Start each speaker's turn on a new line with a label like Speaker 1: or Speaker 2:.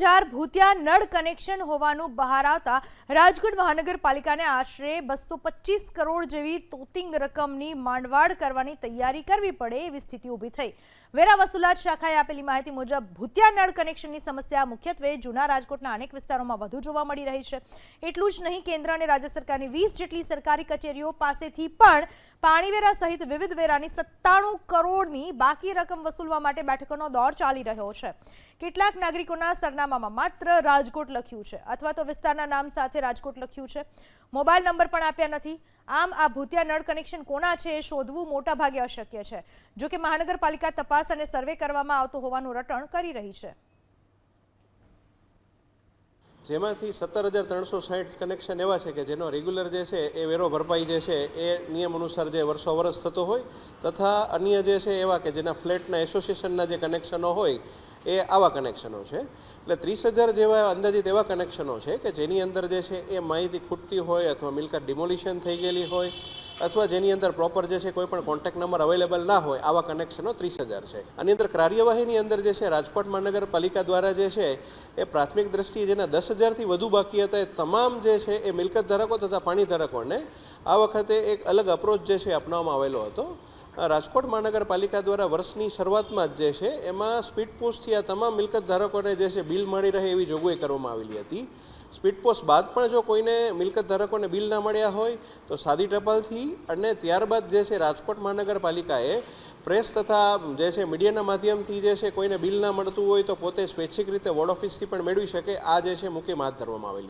Speaker 1: હજાર ભૂતિયા નળ કનેક્શન હોવાનું બહાર આવતા રાજકોટ મહાનગરપાલિકાને આશરે બસો પચીસ કરોડ જેવી તોતિંગ રકમની માંડવાડ કરવાની તૈયારી કરવી પડે એવી સ્થિતિ ઊભી થઈ. વેરા વસૂલાત શાખાએ આપેલી માહિતી મુજબ ભૂતિયા નળ કનેક્શનની સમસ્યા મુખ્યત્વે જૂના રાજકોટના અનેક વિસ્તારોમાં વધુ જોવા મળી રહી છે. એટલું જ નહીં, કેન્દ્ર અને રાજ્ય સરકારની વીસ જેટલી સરકારી કચેરીઓ પાસેથી પણ પાણીવેરા સહિત વિવિધ વેરાની સત્તાણું કરોડની બાકી રકમ વસૂલવા માટે બેઠકોનો દોર ચાલી રહ્યો છે. કેટલાક નાગરિકોના સરનામામાં માત્ર રાજકોટ લખ્યું છે. અથવા તો વિસ્તારના નામ સાથે રાજકોટ લખ્યું છે. મોબાઈલ નંબર પણ આપ્યા નથી. આમ આ ભૂતિયા નળ કનેક્શન કોના છે એ શોધવું મોટા ભાગે અશક્ય છે. જોકે મહાનગરપાલિકા તપાસ અને સર્વે કરવામાં આવતો હોવાનું રટણ કરી રહી છે.
Speaker 2: જેમાંથી સત્તર હજાર ત્રણસો સાઠ કનેક્શન એવા છે કે જેનો રેગ્યુલર જે છે એ વેરો ભરપાઈ જે છે એ નિયમ અનુસાર જે વર્ષો વર્ષ થતો હોય તથા અન્ય જે છે એવા કે જેના ફ્લેટના એસોસિએશનના જે કનેક્શનો હોય એ આવા કનેક્શનો છે. એટલે ત્રીસ હજાર જેવા અંદાજિત એવા કનેક્શનો છે કે જેની અંદર જે છે એ માહિતી ખૂટતી હોય અથવા મિલકત ડિમોલિશન થઈ ગયેલી હોય અથવા જેની અંદર પ્રોપર જે છે કોઈ પણ કોન્ટેક્ટ નંબર અવેલેબલ ના હોય, આવા કનેક્શનો ત્રીસ હજાર છે. આની અંદર કાર્યવાહીની અંદર જે છે રાજકોટ મહાનગરપાલિકા દ્વારા જે છે એ પ્રાથમિક દ્રષ્ટિએ જેના દસ હજારથી વધુ બાકી હતા, એ તમામ જે છે એ મિલકત ધારકો તથા પાણી ધારકોને આ વખતે એક અલગ અપ્રોચ જે છે અપનાવવામાં આવેલો હતો. રાજકોટ મહાનગરપાલિકા દ્વારા વર્ષની શરૂઆતમાં જ જે છે એમાં સ્પીડ પોસ્ટથી આ તમામ મિલકત ધારકોને જે છે બિલ મળી રહે એવી જોગવાઈ કરવામાં આવેલી હતી. સ્પીડ પોસ્ટ બાદ પણ જો કોઈને મિલકત ધારકોને બિલ ના મળ્યા હોય, તો સાદી ટપાલથી અને ત્યારબાદ જે છે રાજકોટ મહાનગરપાલિકાએ પ્રેસ તથા જે છે મીડિયાના માધ્યમથી જે છે કોઈને બિલ ના મળતું હોય, તો પોતે સ્વૈચ્છિક રીતે વોર્ડ ઓફિસથી પણ મેળવી શકે, આ જે છે મુખ્ય હાથ ધરવામાં આવેલી